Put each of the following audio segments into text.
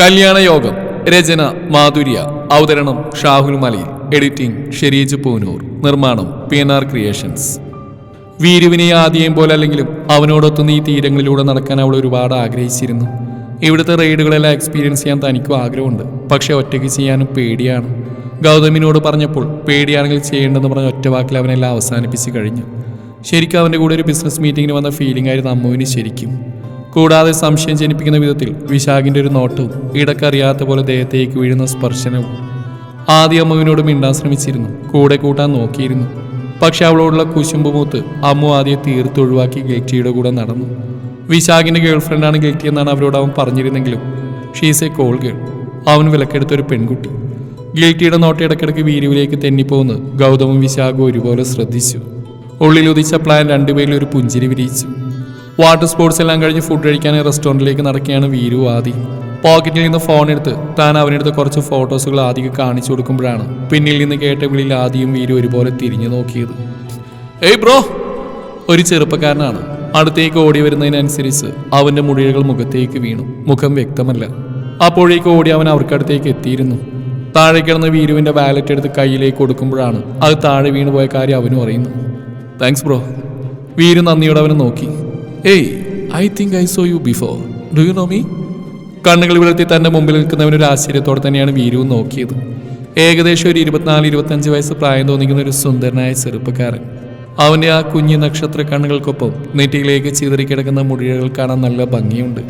കല്യാണ യോഗം രചന മാധുര്യ. അവതരണം ഷാഹുൽ മലയിൽ. എഡിറ്റിംഗ് ഷെരീജ് പൂനൂർ. നിർമ്മാണം പി എൻ ആർ ക്രിയേഷൻസ്. വീരുവിനെ ആദ്യം പോലെ അല്ലെങ്കിലും അവനോടൊത്തുന്ന ഈ തീരങ്ങളിലൂടെ നടക്കാൻ അവൾ ഒരുപാട് ആഗ്രഹിച്ചിരുന്നു. ഇവിടുത്തെ റൈഡുകളെല്ലാം എക്സ്പീരിയൻസ് ചെയ്യാൻ തനിക്കും ആഗ്രഹമുണ്ട്. പക്ഷേ ഒറ്റയ്ക്ക് ചെയ്യാനും പേടിയാണ്. ഗൗതമിനോട് പറഞ്ഞപ്പോൾ പേടിയാണെങ്കിൽ ചെയ്യേണ്ടെന്ന് പറഞ്ഞ ഒറ്റ വാക്കിൽ അവനെല്ലാം അവസാനിപ്പിച്ച് കഴിഞ്ഞു. ശരിക്കും അവന്റെ കൂടെ ഒരു ബിസിനസ് മീറ്റിങ്ങിന് വന്ന ഫീലിംഗ് ആയിരുന്നു അമ്മുവിന് ശരിക്കും. കൂടാതെ സംശയം ജനിപ്പിക്കുന്ന വിധത്തിൽ വിശാഖിന്റെ ഒരു നോട്ടവും ഇടക്കറിയാത്ത പോലെ ദേഹത്തേക്ക് വീഴുന്ന സ്പർശനവും ആദ്യ അമ്മുവിനോട് മിണ്ടാൻ ശ്രമിച്ചിരുന്നു. കൂടെ കൂട്ടാൻ നോക്കിയിരുന്നു. പക്ഷെ അവളോടുള്ള കുശുമ്പ് മൂത്ത് അമ്മു ആദ്യം തീർത്ത് ഒഴിവാക്കി ഗൽറ്റിയുടെ കൂടെ നടന്നു. വിശാഖിന്റെ ഗേൾഫ്രണ്ടാണ് ഗേറ്റി എന്നാണ് അവരോട് അവൻ പറഞ്ഞിരുന്നെങ്കിലും ഷീസ് എ കോൾ ഗേൾ അവൻ വിലക്കെടുത്ത ഒരു പെൺകുട്ടി. ഗേറ്റിയുടെ നോട്ട് ഇടയ്ക്കിടയ്ക്ക് വീരുവിലേക്ക് തെന്നിപ്പോന്ന് ഗൗതമും വിശാഖും ഒരുപോലെ ശ്രദ്ധിച്ചു. ഉള്ളിൽ ഉദിച്ച പ്ലാൻ രണ്ടുപേരിൽ ഒരു പുഞ്ചിരി വിരിയിച്ചു. വാട്ടർ സ്പോർട്സ് എല്ലാം കഴിഞ്ഞ് ഫുഡ് കഴിക്കാൻ റെസ്റ്റോറന്റിലേക്ക് നടക്കുകയാണ് വീരു ആദി. പോക്കറ്റിൽ നിന്ന് ഫോൺ എടുത്ത് താൻ അവനെടുത്ത് കുറച്ച് ഫോട്ടോസുകൾ ആദിക്ക് കാണിച്ചു കൊടുക്കുമ്പോഴാണ് പിന്നിൽ നിന്ന് കേട്ട വിളിയിൽ ആദിയും വീരു ഒരുപോലെ തിരിഞ്ഞു നോക്കിയത്. ഏയ് ബ്രോ! ഒരു ചെറുപ്പക്കാരനാണ്. അടുത്തേക്ക് ഓടി വരുന്നതിനനുസരിച്ച് അവന്റെ മുടികൾ മുഖത്തേക്ക് വീണു. മുഖം വ്യക്തമല്ല. അപ്പോഴേക്ക് ഓടി അവൻ അവർക്കടുത്തേക്ക് എത്തിയിരുന്നു. താഴെ കിടന്ന വീരുവിന്റെ വാലറ്റ് എടുത്ത് കയ്യിലേക്ക് കൊടുക്കുമ്പോഴാണ് അത് താഴെ വീണുപോയ കാര്യം അവനും അറിയുന്നു താങ്ക്സ് ബ്രോ വീരു നന്ദിയോടെ അവനെ നോക്കി. Hey I think I saw you before do you know me കണ്ണുകൾ വിളർത്തി തന്റെ മുമ്പിൽ നിൽക്കുന്നവൻ ഒരു ആശ്ചര്യത്തോടെ തന്നെയാണ് വീരുവും നോക്കിയത്. ഏകദേശം ഒരു ഇരുപത്തിനാല് ഇരുപത്തഞ്ച് വയസ്സ് പ്രായം തോന്നിക്കുന്ന ഒരു സുന്ദരനായ ചെറുപ്പക്കാരൻ. അവന്റെ ആ കുഞ്ഞു നക്ഷത്ര കണ്ണുകൾക്കൊപ്പം നെറ്റിയിലേക്ക് ചിതറിക്കിടക്കുന്ന മുടികൾ കാണാൻ നല്ല ഭംഗിയുണ്ട്.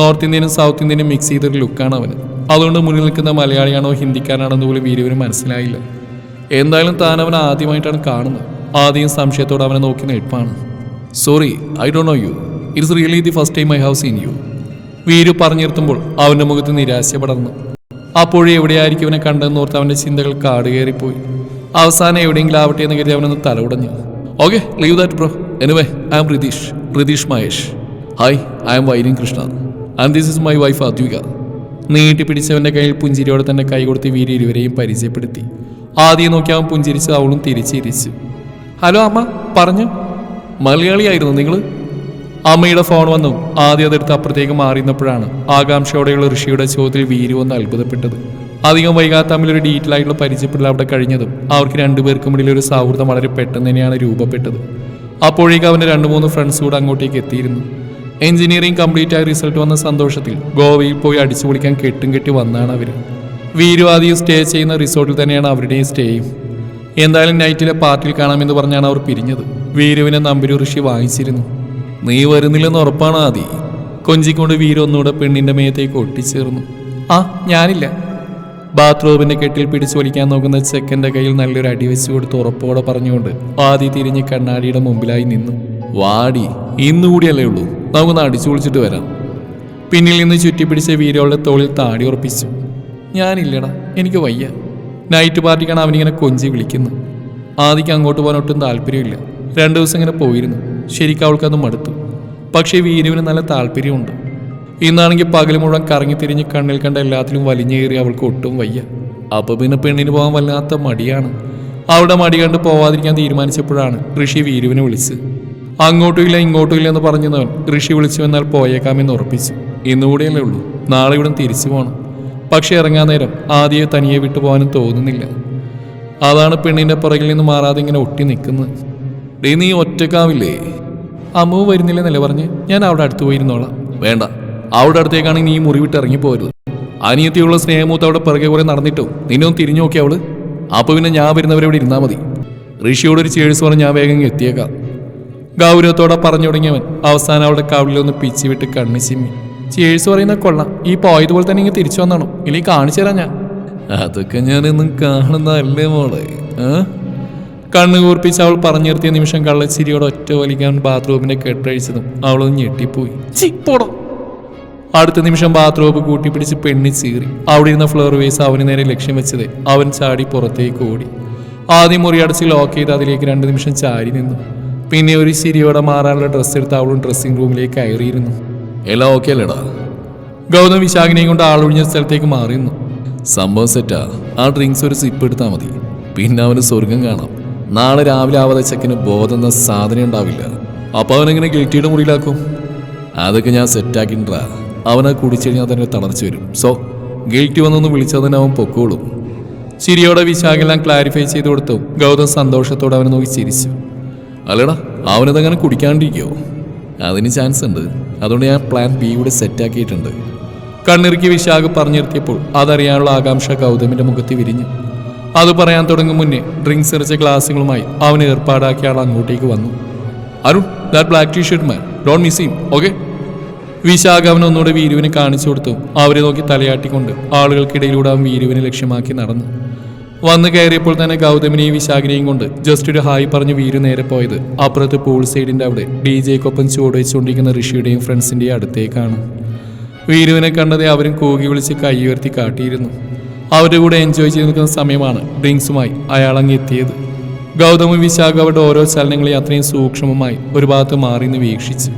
നോർത്ത് ഇന്ത്യനും സൗത്ത് ഇന്ത്യനും മിക്സ് ചെയ്തൊരു ലുക്കാണ് അവന്. അതുകൊണ്ട് മുന്നിൽ നിൽക്കുന്ന മലയാളിയാണോ ഹിന്ദിക്കാരനാണോ എന്ന് പോലും വീരുവിന് മനസ്സിലായില്ല. എന്തായാലും താൻ അവൻ ആദ്യമായിട്ടാണ് കാണുന്നത്. ആദ്യം സംശയത്തോടെ അവനെ നോക്കി നിൽപ്പാണ്. Sorry I Dr know you it's really the first time I have seen you Veeru പറഞ്ഞിരുത്തുമ്പോൾ അവന്റെ മുഖത്ത് നിരാശ പടർന്നു. അപ്പോഴേ എവിടെയായിരിക്കും അവനെ കണ്ടെന്ന് ഓർത്ത് അവന്റെ ചിന്തകൾ കാടുകയറിപ്പോയി അവസാനം എവിടെയെങ്കിലും ആവട്ടെ എന്ന് കരുതി അവനൊന്ന് തലകുടഞ്ഞു okay leave that bro anyway I am Ritheesh Ritheesh Mahesh hi I am Vailin Krishna and this is my wife Advika നീട്ടി പിടിച്ചവന്റെ കയ്യിൽ പുഞ്ചിരിയോടെ തന്നെ കൈ കൊടുത്ത് വീര് ഇരുവരെയും പരിചയപ്പെടുത്തി. ആദ്യം നോക്കി അവൻ പുഞ്ചിരിച്ച് അവളും തിരിച്ചിരിച്ചു ഹലോ അമ്മ പറഞ്ഞു? മലയാളിയായിരുന്നു നിങ്ങൾ അമ്മയുടെ ഫോൺ വന്നു. ആദ്യം അതെടുത്ത് അപ്പുറത്തേക്ക് മാറിയിരുന്നപ്പോഴാണ് ആകാംക്ഷയോടെയുള്ള ഋഷിയുടെ ചോദ്യത്തിൽ വീരു ഒന്ന് അത്ഭുതപ്പെട്ടത്. അധികം വൈകാത്ത തമ്മിലൊരു ഡീറ്റെയിൽ ആയിട്ടുള്ള പരിചയപ്പെടൽ അവിടെ കഴിഞ്ഞതും. അവർക്ക് രണ്ടുപേർക്കും ഇടയിൽ ഒരു സൗഹൃദം വളരെ പെട്ടെന്ന് തന്നെയാണ് രൂപപ്പെട്ടത്. അപ്പോഴേക്കും അവന്റെ രണ്ട് മൂന്ന് ഫ്രണ്ട്സ് കൂടെ അങ്ങോട്ടേക്ക് എത്തിയിരുന്നു. എഞ്ചിനീയറിംഗ് കംപ്ലീറ്റ് ആയ റിസൾട്ട് വന്ന സന്തോഷത്തിൽ ഗോവയിൽ പോയി അടിച്ചു പൊളിക്കാൻ കെട്ടും കെട്ടി വന്നാണ് അവർ വീരു ആദ്യം സ്റ്റേ ചെയ്യുന്ന റിസോർട്ടിൽ തന്നെയാണ് അവരുടെയും സ്റ്റേയും എന്തായാലും നൈറ്റിലെ പാർട്ടിയിൽ കാണാമെന്ന് പറഞ്ഞാണ് അവർ പിരിഞ്ഞത്. വീരുവിനെ നമ്പൂരി ഋഷി വായിച്ചിരുന്നു നീ വരുന്നില്ലെന്ന് ഉറപ്പാണ് ആദി. കൊഞ്ചിക്കൊണ്ട് വീരു ഒന്നുകൂടെ പെണ്ണിന്റെ മേത്തേക്ക് ഒട്ടിച്ചേർന്നു. ആ ഞാനില്ല. ബാത്റൂമിന്റെ കെട്ടിൽ പിടിച്ചു വലിക്കാൻ നോക്കുന്ന ചെക്കന്റെ കയ്യിൽ നല്ലൊരു അടി വെച്ച് കൊടുത്ത് ഉറപ്പോടെ പറഞ്ഞുകൊണ്ട് ആദി തിരിഞ്ഞ് കണ്ണാടിയുടെ മുമ്പിലായി നിന്നു. വാടി ഇന്നുകൂടിയല്ലേ ഉള്ളൂ. നമുക്കൊന്ന് അടിച്ചു കുളിച്ചിട്ട് വരാം. പിന്നിൽ നിന്ന് ചുറ്റിപ്പിടിച്ച വീരോളുടെ തോളിൽ താടി ഉറപ്പിച്ചു. ഞാനില്ലടാ എനിക്ക് വയ്യ. നൈറ്റ് പാർട്ടിക്കാണ് അവനിങ്ങനെ കൊഞ്ചി വിളിക്കുന്നത്. ആദിക്ക് അങ്ങോട്ട് പോകാൻ ഒട്ടും താല്പര്യമില്ല. രണ്ടു ദിവസം ഇങ്ങനെ പോയിരുന്നു. ശരിക്കും അവൾക്കത് മടുത്തു. പക്ഷേ വീരുവിന് നല്ല താല്പര്യമുണ്ട്. ഇന്നാണെങ്കിൽ പകൽ മുഴുവൻ കറങ്ങി തിരിഞ്ഞ് കണ്ണിൽ കണ്ട എല്ലാത്തിലും വലിഞ്ഞേറി അവൾക്ക് ഒട്ടും വയ്യ. അപ്പോൾ പിന്നെ പെണ്ണിന് പോകാൻ വല്ലാത്ത മടിയാണ്. അവിടെ മടി കണ്ട് പോവാതിരിക്കാൻ തീരുമാനിച്ചപ്പോഴാണ് ഋഷി വീരുവിനെ വിളിച്ച് അങ്ങോട്ടും ഇല്ല ഇങ്ങോട്ടും ഇല്ല എന്ന് പറഞ്ഞവൻ ഋഷി വിളിച്ചു എന്നാൽ പോയേക്കാമെന്ന് ഉറപ്പിച്ചു. ഇന്നുകൂടിയല്ലേ ഉള്ളൂ. നാളെ ഇവിടെ തിരിച്ചു പോകണം പക്ഷേ ഇറങ്ങാൻ നേരം ആദ്യം തനിയെ വിട്ടു പോകാനും തോന്നുന്നില്ല. അതാണ് പെണ്ണിന്റെ പുറകിൽ നിന്ന് മാറാതെ ഇങ്ങനെ ഒട്ടി നിൽക്കുന്നത്. ഡേ നീ ഒറ്റക്കാവില്ലേ? അമ്മു വരുന്നില്ലെന്നല്ലേ പറഞ്ഞ്? ഞാൻ അവിടെ അടുത്ത് പോയിരുന്നോളാം. വേണ്ട. അവിടെ അടുത്തേക്കാണെങ്കിൽ നീ മുറിവിട്ട് ഇറങ്ങി പോരുത് അനിയത്തിയുള്ള സ്നേഹമൂത്ത് അവിടെ പിറകെ കുറെ നടന്നിട്ടു നിന്നെ ഒന്ന് തിരിഞ്ഞു നോക്കി അവൾ. അപ്പൊ പിന്നെ ഞാൻ വരുന്നവരെ ഇവിടെ ഇരുന്നാ മതി. ഋഷിയോട് ഒരു ചേഴ്സ് പറഞ്ഞ് ഞാൻ വേഗം എത്തിയേക്കാം. ഗൗരവത്തോടെ പറഞ്ഞു തുടങ്ങിയവൻ അവസാനം അവളുടെ കവിളിലൊന്ന് പിച്ചി വിട്ട് കണ്ണു ചിമ്മി. ചേഴ്സ് പറയുന്ന കൊള്ളാം. ഈ പോയതുപോലെ തന്നെ ഇങ്ങ് തിരിച്ചു വന്നാണോ. ഇല്ലെങ്കിൽ കാണിച്ചു തരാം ഞാൻ. അതൊക്കെ ഞാനൊന്നും കാണുന്നതല്ലേ മോളെ? ആ കണ്ണു കൂർപ്പിച്ച് അവൾ പറഞ്ഞു നിർത്തിയ നിമിഷം കള്ളച്ചിരിയോടെ ഒറ്റ വലിക്കാൻ ബാത്റൂമിന്റെ കെട്ടഴിച്ചതും അവളൊന്ന് ഞെട്ടിപ്പോയി. ചിപ്പോടോ പോടോ. അടുത്ത നിമിഷം ബാത്റൂം കൂട്ടിപ്പിടിച്ച് പെണ്ണി ചീറി. അവിടെ ഇരുന്ന ഫ്ലോർ വേസ് അവന് നേരെ ലക്ഷ്യം വെച്ചത്. അവൻ ചാടി പുറത്തേക്ക് ഓടി. ആദ്യം മുറി അടച്ച് ലോക്ക് ചെയ്ത് അതിലേക്ക് രണ്ട് നിമിഷം ചാരി നിന്നു. പിന്നെ ഒരു ശരിയോടെ മാറാനുള്ള ഡ്രസ്സ് എടുത്ത് അവളും ഡ്രസ്സിംഗ് റൂമിലേക്ക് കയറിയിരുന്നു. എല്ലാം ഓക്കെ അല്ലേടാ? ഗൗതം വിശാഖിനെയും കൊണ്ട് ആളൊഴിഞ്ഞ സ്ഥലത്തേക്ക് മാറിയിരുന്നു സംഭവം സെറ്റാ ആ. ഡ്രിങ്ക്സ് ഒരു സിപ്പ് എടുത്താൽ മതി. പിന്നെ അവന് സ്വർഗം കാണാം. നാളെ രാവിലെ ആവാതെ ചെക്കന് ബോധം എന്ന സാധനം ഉണ്ടാവില്ല. അപ്പൊ അവനെങ്ങനെ ഗിൽറ്റിയുടെ മുറിയിലാക്കും? അതൊക്കെ ഞാൻ സെറ്റാക്കിണ്ടാ അവനെ കുടിച്ചു കഴിഞ്ഞാൽ തന്നെ തളർച്ച വരും. സോ ഗിൽറ്റി വന്നൊന്ന് വിളിച്ചാൽ തന്നെ അവൻ പൊക്കോളും. ചിരിയോടെ വിശാഖെല്ലാം ക്ലാരിഫൈ ചെയ്ത് കൊടുത്തു. ഗൗതം സന്തോഷത്തോടെ അവനെ നോക്കി ചിരിച്ചു. അല്ലടാ അവനതങ്ങനെ കുടിക്കാണ്ടിരിക്കോ? അതിന് ചാൻസ് ഉണ്ട്. അതുകൊണ്ട് ഞാൻ പ്ലാൻ ബി കൂടെ സെറ്റാക്കിയിട്ടുണ്ട് കണ്ണിറുക്കി വിശാഖ് പറഞ്ഞിരുത്തിയപ്പോൾ അതറിയാനുള്ള ആകാംക്ഷ ഗൗതമിന്റെ മുഖത്ത് വിരിഞ്ഞു. അത് പറയാൻ തുടങ്ങും മുന്നേ ഡ്രിങ്ക്സ് എറിച്ച ഗ്ലാസുകളുമായി അവൻ ഏർപ്പാടാക്കിയ ആൾ അങ്ങോട്ടേക്ക് വന്നു. Arun that black T shirt man don't miss him okay Vishakha അവൻ ഒന്നുകൂടെ വീരുവിനെ കാണിച്ചു കൊടുത്തു. അവരെ നോക്കി തലയാട്ടിക്കൊണ്ട് ആളുകൾക്കിടയിലൂടെ അവൻ വീരുവിനെ ലക്ഷ്യമാക്കി നടന്നു. വന്നു കയറിയപ്പോൾ തന്നെ ഗൗതമിനെയും വിശാഖിനെയും കൊണ്ട് ജസ്റ്റ് ഒരു ഹായ് പറഞ്ഞ് വീരു നേരെ പോയത്. അപ്പുറത്ത് പൂൾ സൈഡിന്റെ അവിടെ ഡി ജെക്കൊപ്പം ചുവട് വെച്ചുകൊണ്ടിരിക്കുന്ന ഋഷിയുടെയും ഫ്രണ്ട്സിന്റെയും അടുത്തേക്കാണ്. വീരുവിനെ കണ്ടതേ അവരും കൂകി വിളിച്ച് കൈ ഉയർത്തി കാട്ടിയിരുന്നു. അവരുടെ കൂടെ എൻജോയ് ചെയ്ത് നിൽക്കുന്ന സമയമാണ് ഡ്രിങ്ക്സുമായി അയാൾ അങ്ങെത്തിയത് ഗൗതമും വിശാഖ അവരുടെ ഓരോ ചലനങ്ങളെയും അത്രയും സൂക്ഷ്മമായി ഒരു ഭാഗത്ത് മാറി നിന്ന് വീക്ഷിച്ചു.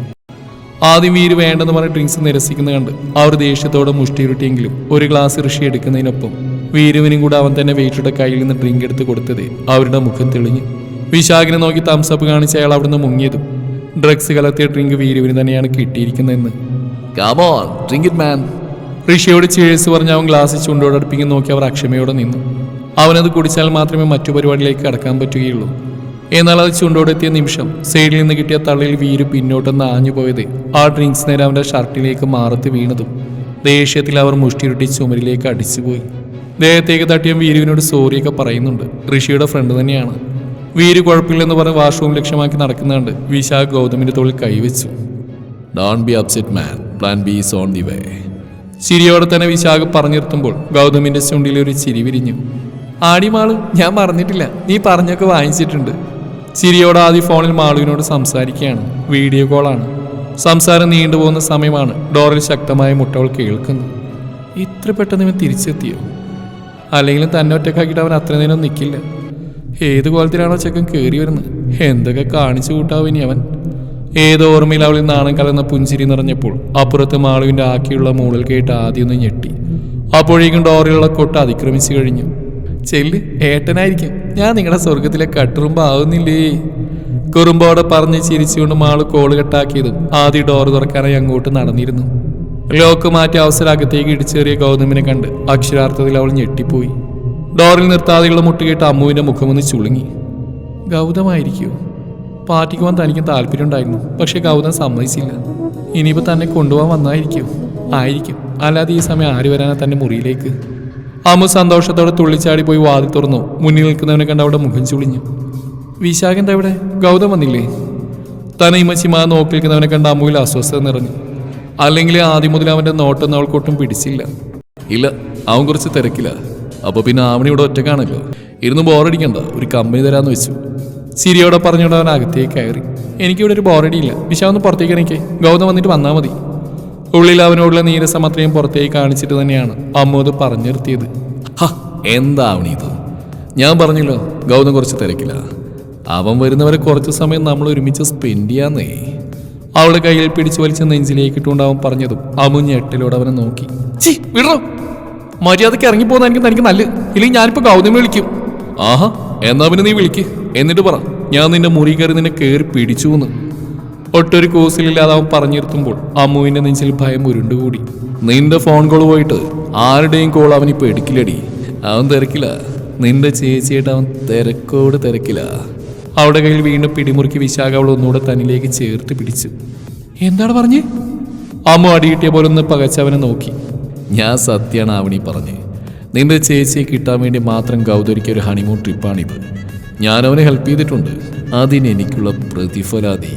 ആദ്യം വീര് വേണ്ടെന്ന് പറഞ്ഞ് ഡ്രിങ്ക്സ് നിരസിക്കുന്ന കണ്ട് അവർ ദേഷ്യത്തോടെ മുഷ്ടിയുരുട്ടിയെങ്കിലും ഒരു ഗ്ലാസ് ഋഷി എടുക്കുന്നതിനൊപ്പം വീരുവിനും കൂടെ അവൻ തന്നെ വെയിറ്ററുടെ കയ്യിൽ നിന്ന് ഡ്രിങ്ക് എടുത്ത് കൊടുത്തത് അവരുടെ മുഖം തെളിഞ്ഞു. വിശാഖിനെ നോക്കി തംസപ്പ് കാണിച്ച് അയാൾ അവിടുന്ന് മുങ്ങിയതും ഡ്രഗ്സ് കലർത്തിയ ഡ്രിങ്ക് വീരുവിന് തന്നെയാണ് കിട്ടിയിരിക്കുന്നതെന്ന്. Come on drink it man ഋഷിയോട് cheers പറഞ്ഞ് അവൻ ഗ്ലാസ് ചുണ്ടോടടുപ്പിക്കും നോക്കി അവർ അക്ഷമയോടെ നിന്നു. അവനത് കുടിച്ചാൽ മാത്രമേ മറ്റു പരിപാടിയിലേക്ക് കടക്കാൻ പറ്റുകയുള്ളൂ. എന്നാൽ അത് ചുണ്ടോടെത്തിയ നിമിഷം സൈഡിൽ നിന്ന് കിട്ടിയ തള്ളിൽ വീര് പിന്നോട്ട് ആഞ്ഞു പോയത്. ആ ഡ്രിങ്ക്സ് നേരെ അവന്റെ ഷർട്ടിലേക്ക് മാറത്ത് വീണതും ദേഷ്യത്തിൽ അവർ മുഷ്ടിരുട്ടി ചുമരിലേക്ക് അടിച്ചുപോയി ദേഹത്തേക്ക് തട്ടിയ വീരുവിനോട് സോറിയൊക്കെ പറയുന്നുണ്ട്. ഋഷിയുടെ ഫ്രണ്ട് തന്നെയാണ്. വീര് കുഴപ്പമില്ലെന്ന് പറഞ്ഞ് വാഷ്റൂം ലക്ഷ്യമാക്കി നടക്കുന്നുണ്ട്. വിശാഖ് ഗൗതമിന്റെ തോളിൽ കൈവച്ചു. Don't be upset man plan B is on the way ചിരിയോടെ തന്നെ വിശാഖ പറഞ്ഞു നിർത്തുമ്പോൾ ഗൗതമിന്റെ ചുണ്ടിൽ ഒരു ചിരി വിരിഞ്ഞു. ആടിമാൾ ഞാൻ പറഞ്ഞിട്ടില്ല നീ പറഞ്ഞൊക്കെ വാങ്ങിച്ചിട്ടുണ്ട്. ചിരിയോടെ ആദ്യ ഫോണിൽ മാളുവിനോട് സംസാരിക്കുകയാണ്. വീഡിയോ കോളാണ്. സംസാരം നീണ്ടുപോകുന്ന സമയമാണ് ഡോറിൽ ശക്തമായ മുട്ടവൾ കേൾക്കുന്നു ഇത്ര പെട്ടെന്ന് ഇവൻ തിരിച്ചെത്തിയോ? അല്ലെങ്കിലും തന്നെ ഒറ്റക്കാക്കിയിട്ട് അവൻ അത്ര നേരം നിൽക്കില്ല ഏത് കോലത്തിലാണോ ചെക്കൻ കയറി വരുന്നത്? എന്തൊക്കെ കാണിച്ചു കൂട്ടാവും ഇനി അവൻ? ഏതോ ഓർമ്മയിൽ അവളിൽ നാണം കലർന്ന പുഞ്ചിരി നിറഞ്ഞപ്പോൾ അപ്പുറത്ത് മാളുവിന്റെ ആക്കിയുള്ള മൂളൽ കേട്ട് ആദ്യം ഞെട്ടി. അപ്പോഴേക്കും ഡോറിലുള്ള കൊട്ട അതിക്രമിച്ചു കഴിഞ്ഞു. ചെല്ല് ഏട്ടനായിരിക്കും. ഞാൻ നിങ്ങളുടെ സ്വർഗത്തിലെ കട്ടുറുമ്പ് ആവുന്നില്ലേ? കുറുമ്പോടെ പറഞ്ഞ് ചിരിച്ചുകൊണ്ട് മാൾ കോൾ കെട്ടാക്കിയതും ആദ്യ ഡോർ തുറക്കാനായി അങ്ങോട്ട് നടന്നിരുന്നു. ലോക്ക് മാറ്റി അവസരം അകത്തേക്ക് ഇടിച്ചേറിയ ഗൗതമിനെ കണ്ട് അക്ഷരാർത്ഥത്തിൽ അവൾ ഞെട്ടിപ്പോയി. ഡോറിൽ നിർത്താതെയുള്ള മുട്ടുകേട്ട് അമ്മുവിന്റെ മുഖമൊന്ന് ചുളുങ്ങി. ഗൗതമായിരിക്കോ പാർട്ടിക്ക് പോകാൻ തനിക്ക് താല്പര്യം ഉണ്ടായിരുന്നു. പക്ഷെ ഗൗതം സമ്മതിച്ചില്ല. ഇനിയിപ്പോൾ തന്നെ കൊണ്ടുപോകാൻ വന്നായിരിക്കും. ആയിരിക്കും. അല്ലാതെ ഈ സമയം ആര് വരാനാ തന്റെ മുറിയിലേക്ക്? അമ്മു സന്തോഷത്തോടെ തുള്ളിച്ചാടി പോയി വാതിൽ തുറന്നു. മുന്നിൽ നിൽക്കുന്നവനെ കണ്ട് അവിടെ മുഖം ചുളിഞ്ഞു. വിശാഖ എന്താ ഇവിടെ? ഗൗതം വന്നില്ലേ? തന്നെ ഇമ്മച്ചിമാ നോക്കി നിൽക്കുന്നവനെ കണ്ട് അമ്മുവിൽ അസ്വസ്ഥത നിറഞ്ഞു. അല്ലെങ്കിൽ ആദ്യം മുതൽ അവന്റെ നോട്ടം അവൾക്കൊട്ടും പിടിച്ചില്ല. ഇല്ല അവൻ കുറച്ച് തിരക്കില്ല അപ്പോൾ പിന്നെ ആവണി ഇവിടെ ഒറ്റക്കാണല്ലോ ഇരുന്ന് ബോറടിക്കണ്ട ഒരു കമ്പനി തരാന്ന് വെച്ചു. സിരിയോടെ പറഞ്ഞുകൊണ്ട് അവൻ അകത്തേക്ക് കയറി. എനിക്കിവിടെ ഒരു ബോറടിയില്ല. ഇല്ല വിശാ ഒന്ന് പുറത്തേക്ക് എനിക്ക് ഗൗതം വന്നിട്ട് വന്നാൽ മതി. ഉള്ളിൽ അവനോടുള്ള നീരസം അത്രയും പുറത്തേക്ക് കാണിച്ചിട്ട് തന്നെയാണ് അമ്മോദ് പറഞ്ഞു നിർത്തിയത് ഹ എന്താവണി ഇത്? ഞാൻ പറഞ്ഞല്ലോ ഗൗതം കുറച്ച് തിരക്കില്ല അവൻ വരുന്നവരെ കുറച്ച് സമയം നമ്മൾ ഒരുമിച്ച് സ്പെൻഡ് ചെയ്യാന്നേ. അവളുടെ കയ്യിൽ പിടിച്ചു വലിച്ച നെഞ്ചിലേക്ക് ഇട്ടുകൊണ്ട് അവൻ പറഞ്ഞതും അമു ഞെട്ടിലൂടെ അവനെ നോക്കി. ചി വിടറോ. മര്യാദയ്ക്ക് ഇറങ്ങിപ്പോകുന്ന എനിക്ക് തനിക്ക് നല്ല ഇല്ലെങ്കിൽ ഞാനിപ്പോ ഗൗതമി വിളിക്കും. ആഹാ എന്നാ പിന്നെ നീ വിളിക്ക്. എന്നിട്ട് പറ. ഞാൻ നിന്റെ മുറി കയറി നിന്നെ കയറി പിടിച്ചു എന്ന് ഒട്ടൊരു കോസിലില്ലാതെ അവൻ പറഞ്ഞിരുത്തുമ്പോൾ അമ്മുവിന്റെ നെഞ്ചിൽ ഭയം ഉരുണ്ടുകൂടി. നിന്റെ ഫോൺ കോൾ പോയിട്ട് ആരുടെയും കോൾ അവൻ അവനിപ്പോ എടുക്കില്ലടി. അവൻ തിരക്കില്ല. നിന്റെ ചേച്ചിയായിട്ട് അവൻ തിരക്കോട് തിരക്കില്ല. അവളുടെ കയ്യിൽ വീണ്ടും പിടിമുറുക്കി വിശാഖ അവൾ ഒന്നുകൂടെ തന്നിലേക്ക് ചേർത്ത് പിടിച്ചു. എന്താണ് പറഞ്ഞേ? അമ്മ അടിയിട്ടിയ പോലെ ഒന്ന് പകച്ചവനെ നോക്കി. ഞാൻ സത്യാണ് അവണി പറഞ്ഞ്. നിന്റെ ചേച്ചിയെ കിട്ടാൻ വേണ്ടി മാത്രം ഗൗതരിക്ക് ഒരു ഹണിമൂൺ ട്രിപ്പാണിത് ഞാൻ അവനെ ഹെൽപ്പ് ചെയ്തിട്ടുണ്ട്. അതിന് എനിക്കുള്ള പ്രതിഫലാതി.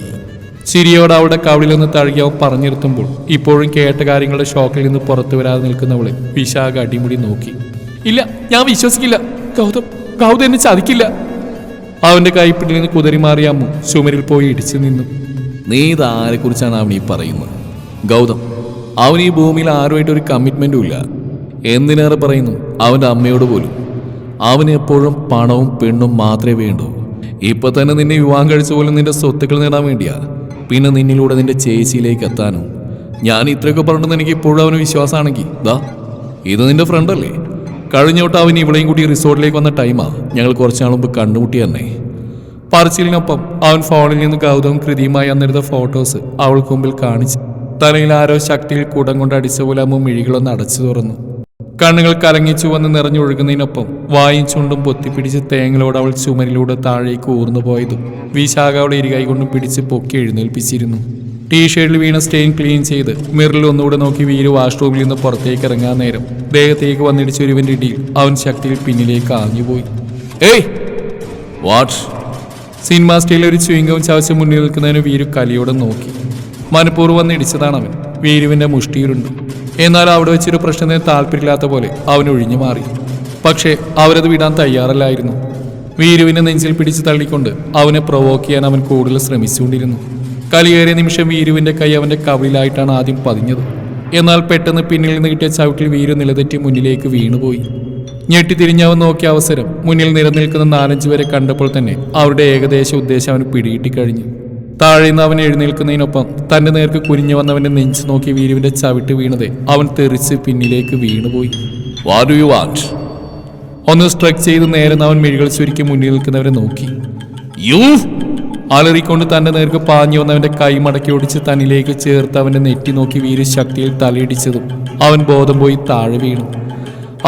ചിരിയോട് അവിടെ കവിളിൽ നിന്ന് തഴുകി അവൻ പറഞ്ഞിരുത്തുമ്പോൾ ഇപ്പോഴും കേട്ട കാര്യങ്ങളുടെ ഷോക്കിൽ നിന്ന് പുറത്തു വരാതെ നിൽക്കുന്നവളെ വിശാഖ അടിമുടി നോക്കി. ഇല്ല ഞാൻ വിശ്വസിക്കില്ല. ഗൗതം ഗൗതം എന്നെ ചതിക്കില്ല. അവന്റെ കൈപ്പിടിൽ നിന്ന് കുതിരി മാറിയ അമ്മു ചുമരിൽ പോയി ഇടിച്ചു നിന്നു. നീ ഇത് ആരെക്കുറിച്ചാണ് അവൻ ഈ പറയുന്നത്? ഗൗതം അവൻ ഈ ഭൂമിയിൽ ആരുമായിട്ട് ഒരു കമ്മിറ്റ്മെന്റും ഇല്ല. എന്തിനേറെ പറയുന്നു? അവന്റെ അമ്മയോട് പോലും. അവന് എപ്പോഴും പണവും പെണ്ണും മാത്രമേ വേണ്ടൂ. ഇപ്പൊ തന്നെ നിന്നെ വിവാഹം കഴിച്ച പോലും നിന്റെ സ്വത്തുക്കൾ നേടാൻ വേണ്ടിയാ. പിന്നെ നിന്നിലൂടെ നിന്റെ ചേച്ചിയിലേക്ക് എത്താനും. ഞാൻ ഇത്രയൊക്കെ പറഞ്ഞിട്ട് എനിക്ക് ഇപ്പോഴും അവന് വിശ്വാസമാണെങ്കിൽ ദാ ഇത് നിന്റെ ഫ്രണ്ടല്ലേ കഴിഞ്ഞോട്ട് അവൻ ഇവളെയും കൂടി റിസോർട്ടിലേക്ക് വന്ന ടൈമാ ഞങ്ങൾ കുറച്ച് നാൾ മുമ്പ് കണ്ടുമുട്ടി തന്നെ പറച്ചിലിനൊപ്പം അവൻ ഫോണിൽ നിന്ന് ഗൗതം കൃതിയുമായി അന്നെടുത്ത ഫോട്ടോസ് അവൾക്ക് മുമ്പിൽ കാണിച്ചു തലയിൽ ആരോ ശക്തിയിൽ കൂടം കൊണ്ട് അടിച്ച പോലെ അമ്മ മിഴികളൊന്ന് അടച്ചു തുറന്നു. കണ്ണുകൾ കലങ്ങി ചുവന്ന് നിറഞ്ഞൊഴുകുന്നതിനൊപ്പം വായും ചുണ്ടും പൊത്തിപ്പിടിച്ച് തേങ്ങലോട് അവൾ ചുമരിലൂടെ താഴേക്ക് ഊർന്നു പോയതും വിശാഖ അവളെ ഇരുകൈ കൊണ്ടും പിടിച്ച് പൊക്കി എഴുന്നേൽപ്പിച്ചിരുന്നു. ടീഷർട്ടിൽ വീണ സ്റ്റെയിൻ ക്ലീൻ ചെയ്ത് മിറിൽ ഒന്നുകൂടെ നോക്കി വീര് വാഷ്റൂമിൽ നിന്ന് പുറത്തേക്ക് ഇറങ്ങാൻ നേരം ദേഹത്തേക്ക് വന്നിടിച്ച ഒരുവന്റെ ഇടിയിൽ അവൻ ശക്തിയിൽ പിന്നിലേക്ക് ആഞ്ഞുപോയി ഏയ്! വാട്ട് സിനിമാ സ്റ്റൈലിൽ ഒരു ചുയിങ്കവും ചവച്ച് മുന്നിൽ നിൽക്കുന്നതിന് വീരു കലിയോടെ നോക്കി. മനഃപൂർവം വന്നിടിച്ചതാണ് അവൻ വീരുവിന്റെ മുഷ്ടിയിലുണ്ട്. എന്നാൽ അവിടെ വെച്ചൊരു പ്രശ്നത്തിന് താല്പര്യമില്ലാത്ത പോലെ അവൻ ഒഴിഞ്ഞു മാറി. പക്ഷേ അവരത് വിടാൻ തയ്യാറല്ലായിരുന്നു. വീരുവിനെ നെഞ്ചിൽ പിടിച്ച് തള്ളിക്കൊണ്ട് അവനെ പ്രൊവോക്ക് ചെയ്യാൻ അവൻ കൂടുതൽ ശ്രമിച്ചുകൊണ്ടിരുന്നു. കലിയേറിയ നിമിഷം വീരുവിന്റെ കൈ അവന്റെ കവിളിലായിട്ടാണ് ആദ്യം പതിഞ്ഞത്. എന്നാൽ പെട്ടെന്ന് പിന്നിൽ നിന്ന് കിട്ടിയ ചവിട്ടിൽ വീരു നിലതെറ്റി മുന്നിലേക്ക് വീണുപോയി. ഞെട്ടിത്തിരിഞ്ഞ് അവൻ നോക്കിയ അവസരം മുന്നിൽ നിലനിൽക്കുന്ന നാലഞ്ച് പേരെ കണ്ടപ്പോൾ തന്നെ അവരുടെ ഏകദേശ ഉദ്ദേശം അവന് പിടികിട്ടി കഴിഞ്ഞു താഴെ നിന്ന് അവൻ എഴുന്നേൽക്കുന്നതിനൊപ്പം തന്റെ നേർക്ക് കുനിഞ്ഞു വന്നവന്റെ നെഞ്ച് നോക്കി വീരുവിന്റെ ചവിട്ട് വീണത് അവൻ തെറിച്ച് പിന്നിലേക്ക് വീണുപോയി. വാട്ട് ഡു യു വാണ്ട് ഒന്ന് സ്ട്രക്ക് ചെയ്ത് നേരം അവൻ മിഴികൾ ചുരുക്കി മുന്നിൽ നിൽക്കുന്നവരെ നോക്കി. യു അലറിക്കൊണ്ട് തന്റെ നേർക്ക് പാഞ്ഞു വന്നവന്റെ കൈ മടക്കി ഒടിച്ച് തന്നിലേക്ക് ചേർത്ത് അവന്റെ നെറ്റി നോക്കി വീര് ശക്തിയിൽ തലയിടിച്ചതും അവൻ ബോധം പോയി താഴെ വീണു.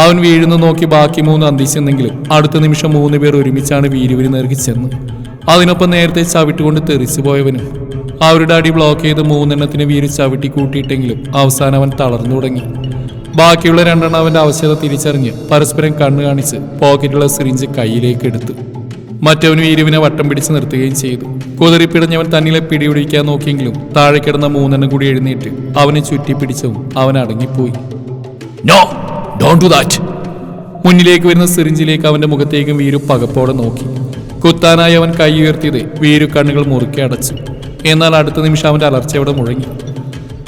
അവൻ വീഴുന്നു നോക്കി ബാക്കി മൂന്ന് അന്തിച്ചെന്നെങ്കിലും അടുത്ത നിമിഷം മൂന്ന് പേർ ഒരുമിച്ചാണ് വീരുവിന് നേർക്ക് ചെന്ന് അതിനൊപ്പം നേരത്തെ ചവിട്ടുകൊണ്ട് തെറിച്ചു പോയവനും അവരുടെ അടി ബ്ലോക്ക് ചെയ്ത് മൂന്നെണ്ണത്തിന് വീര് ചവിട്ടി കൂട്ടിയിട്ടെങ്കിലും അവസാനം അവൻ തളർന്നു തുടങ്ങി. ബാക്കിയുള്ള രണ്ടെണ്ണം അവന്റെ അവശ്യത തിരിച്ചറിഞ്ഞ് പരസ്പരം കണ്ണു കാണിച്ച് പോക്കറ്റിലുള്ള സിറിഞ്ച് കയ്യിലേക്ക് എടുത്തു. മറ്റവൻ വീരുവിനെ വട്ടം പിടിച്ച് നിർത്തുകയും ചെയ്തു. കുതിറിപ്പിടഞ്ഞവൻ തന്നിലെ പിടിപിടിക്കാൻ നോക്കിയെങ്കിലും താഴെ കിടന്ന മൂന്നെണ്ണം കൂടി എഴുന്നേറ്റ് അവനെ ചുറ്റിപ്പിടിച്ചവും അവൻ അടങ്ങിപ്പോയി. നോ ഡോണ്ട് ഡു ദാറ്റ് മുന്നിലേക്ക് വരുന്ന സിറിഞ്ചിലേക്ക് അവന്റെ മുഖത്തേക്കും വീരു പകപ്പോടെ നോക്കി. കുത്താനായി അവൻ കൈ ഉയർത്തിയത് വീരു കണ്ണുകൾ മുറുക്കി അടച്ചു. എന്നാൽ അടുത്ത നിമിഷം അവന്റെ അലർച്ച അവിടെ മുഴങ്ങി.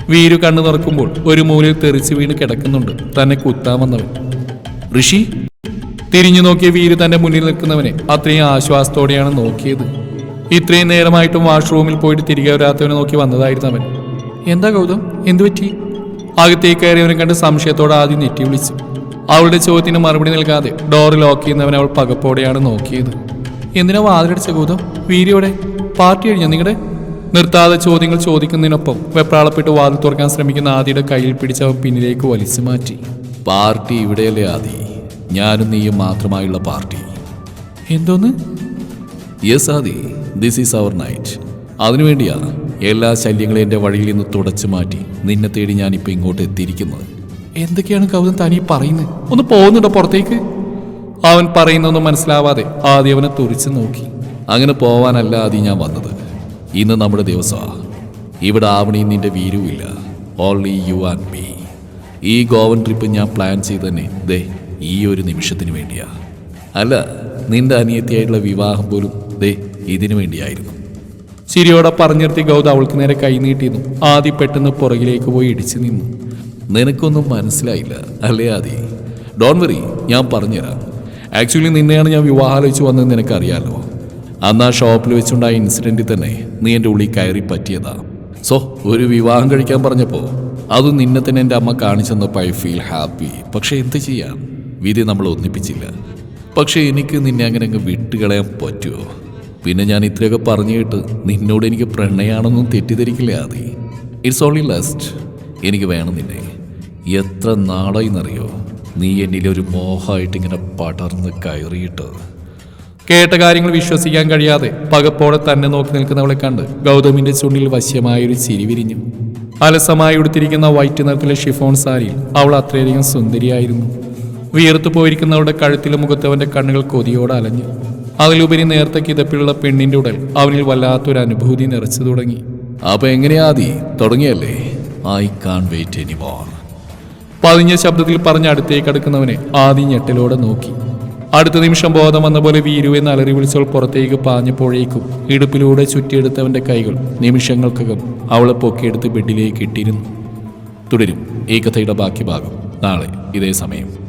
വീരു കണ്ണു നിറക്കുമ്പോൾ ഒരു മൂലയിൽ തെറിച്ച് വീണ് കിടക്കുന്നുണ്ട്. തന്നെ കുത്താൻ വന്നവൻ. ഋഷി? തിരിഞ്ഞു നോക്കിയ വീരു തന്റെ മുന്നിൽ നിൽക്കുന്നവനെ അത്രയും ആശ്വാസത്തോടെയാണ് നോക്കിയത്. ഇത്രയും നേരമായിട്ടും വാഷ്റൂമിൽ പോയിട്ട് തിരികെ വരാത്തവനെ നോക്കി വന്നതായിരുന്നു അവൻ. എന്താ ഗൗതം? എന്തു പറ്റി? അകത്തേക്ക് കയറിയവനെ കണ്ട് സംശയത്തോടെ ആദ്യം നെറ്റി വിളിച്ചു. അവളുടെ ചോദ്യത്തിന് മറുപടി നൽകാതെ ഡോർ ലോക്ക് ചെയ്യുന്നവൻ അവൾ പകപ്പോടെയാണ് നോക്കിയത്. എന്തിനാ വാതിലടിച്ച ഗൗതം വീരിയോടെ പാർട്ടി കഴിഞ്ഞ നിങ്ങളുടെ നിർത്താതെ ചോദ്യങ്ങൾ ചോദിക്കുന്നതിനൊപ്പം വെപ്രാളപ്പെട്ട് വാതിൽ തുറക്കാൻ ശ്രമിക്കുന്ന ആദിയുടെ കയ്യിൽ പിടിച്ച് അവൻ പിന്നിലേക്ക് വലിച്ചു മാറ്റി. പാർട്ടി ഇവിടെയല്ലേ ആദി? ഞാനും നീയും മാത്രമായുള്ള പാർട്ടി. എന്തോന്ന്? Yes Adi this is our night അതിനുവേണ്ടിയാ എല്ലാ ശല്യങ്ങളെയും എന്റെ വഴിയിൽ നിന്ന് തുടച്ചു മാറ്റി നിന്നെ തേടി ഞാനിപ്പോൾ ഇങ്ങോട്ട് എത്തിയിരിക്കുന്നത്. എന്തൊക്കെയാണ് കൗതം തനി പറയുന്നത്? ഒന്ന് പോകുന്നുണ്ടോ പുറത്തേക്ക്? അവൻ പറയുന്നൊന്നും മനസ്സിലാവാതെ ആദ്യം അവനെ തുറിച്ചു നോക്കി. അങ്ങനെ പോവാനല്ല ആദ്യം ഞാൻ വന്നത്. ഇന്ന് നമ്മുടെ ദിവസമാണ് ഇവിടെ ആവണിയും നിന്റെ വീരുവില്ല ഓൺലി യു ആൻഡ് മീ ഈ ഗോവൻ ട്രിപ്പ് ഞാൻ പ്ലാൻ ചെയ്ത് തന്നെ ദേ ഈ ഒരു നിമിഷത്തിന് വേണ്ടിയാ. അല്ല നിന്റെ അനിയത്തിയായിട്ടുള്ള വിവാഹം പോലും ദേ ഇതിനു വേണ്ടിയായിരുന്നു. ചിരിയോടെ പറഞ്ഞിർത്തി ഗൗത അവൾക്ക് നേരെ കൈ ആദ്യ ആദി പെട്ടെന്ന് പുറകിലേക്ക് പോയി ഇടിച്ചു നിന്നു. നിനക്കൊന്നും മനസ്സിലായില്ല അല്ലേ ആദി? ഡോൺ വെറി ഞാൻ പറഞ്ഞുതരാം. ആക്ച്വലി നിന്നെയാണ് ഞാൻ വിവാഹാലോചിച്ച് വന്നതെന്ന് നിനക്കറിയാലോ. അന്ന് ആ ഷോപ്പിൽ വെച്ചുണ്ടായ ഇൻസിഡന്റിൽ തന്നെ നീ എന്റെ ഉള്ളിൽ കയറി പറ്റിയതാ. സോ ഒരു വിവാഹം കഴിക്കാൻ പറഞ്ഞപ്പോൾ അത് നിന്നെ തന്നെ എന്റെ അമ്മ കാണിച്ചെന്നപ്പോൾ ഐ ഫീൽ ഹാപ്പി പക്ഷേ എന്ത് ചെയ്യാം? വിധി നമ്മൾ ഒന്നിപ്പിച്ചില്ല. പക്ഷേ എനിക്ക് നിന്നെ അങ്ങനെ അങ്ങ് വിട്ടുകളയാൻ പറ്റുമോ പിന്നെ ഞാൻ ഇത്രയൊക്കെ പറഞ്ഞു കേട്ട് നിന്നോട് എനിക്ക് പ്രണയാണെന്നും തെറ്റിദ്ധരിക്കില്ല ആദി? ഇറ്റ്സ് ഓൺലി ലസ്റ്റ് എനിക്ക് വേണം നിന്നെ. എത്ര നാളായി എന്നറിയോ? നീ എന്നിലൊരു മോഹമായിട്ട് ഇങ്ങനെ പടർന്ന് കയറിയിട്ട്. കേട്ട കാര്യങ്ങൾ വിശ്വസിക്കാൻ കഴിയാതെ പകപ്പോടെ തന്നെ നോക്കി നിൽക്കുന്നവളെ കണ്ട് ഗൗതമിന്റെ ചുണ്ടിൽ വശ്യമായൊരു ചിരി വിരിഞ്ഞു. അലസമായി ഉടുത്തിരിക്കുന്ന വൈറ്റ് നിറത്തിലെ ഷിഫോൺ സാരിയിൽ അവൾ അത്രയധികം സുന്ദരിയായിരുന്നു. വിയർത്തു പോയിരിക്കുന്നവളുടെ കഴുത്തിലും മുഖത്തവന്റെ കണ്ണുകൾ കൊതിയോടെ അലഞ്ഞു. അതിലുപരി നേരത്തെ കിതപ്പിലുള്ള പെണ്ണിന്റെ ഉടൽ അവനിൽ വല്ലാത്തൊരു അനുഭൂതി നിറച്ചു തുടങ്ങി. അപ്പൊ എങ്ങനെയാ തുടങ്ങിയല്ലേ? I can't wait any more പതിഞ്ഞ ശബ്ദത്തിൽ പറഞ്ഞ് അടുത്തേക്ക് അടുക്കുന്നവനെ ആദ്യം ഞെട്ടലോടെ നോക്കി. അടുത്ത നിമിഷം ബോധം വന്ന പോലെ വീരു എന്ന് അലറി വിളിച്ചവൾ പുറത്തേക്ക് പാഞ്ഞപ്പോഴേക്കും ഇടുപ്പിലൂടെ ചുറ്റിയെടുത്തവന്റെ കൈകൾ നിമിഷങ്ങൾക്കകം അവളെ പൊക്കിയെടുത്ത് ബെഡിലേക്ക് ഇട്ടിരുന്നു. തുടരും. ഈ കഥയുടെ ബാക്കി ഭാഗം നാളെ ഇതേ സമയം.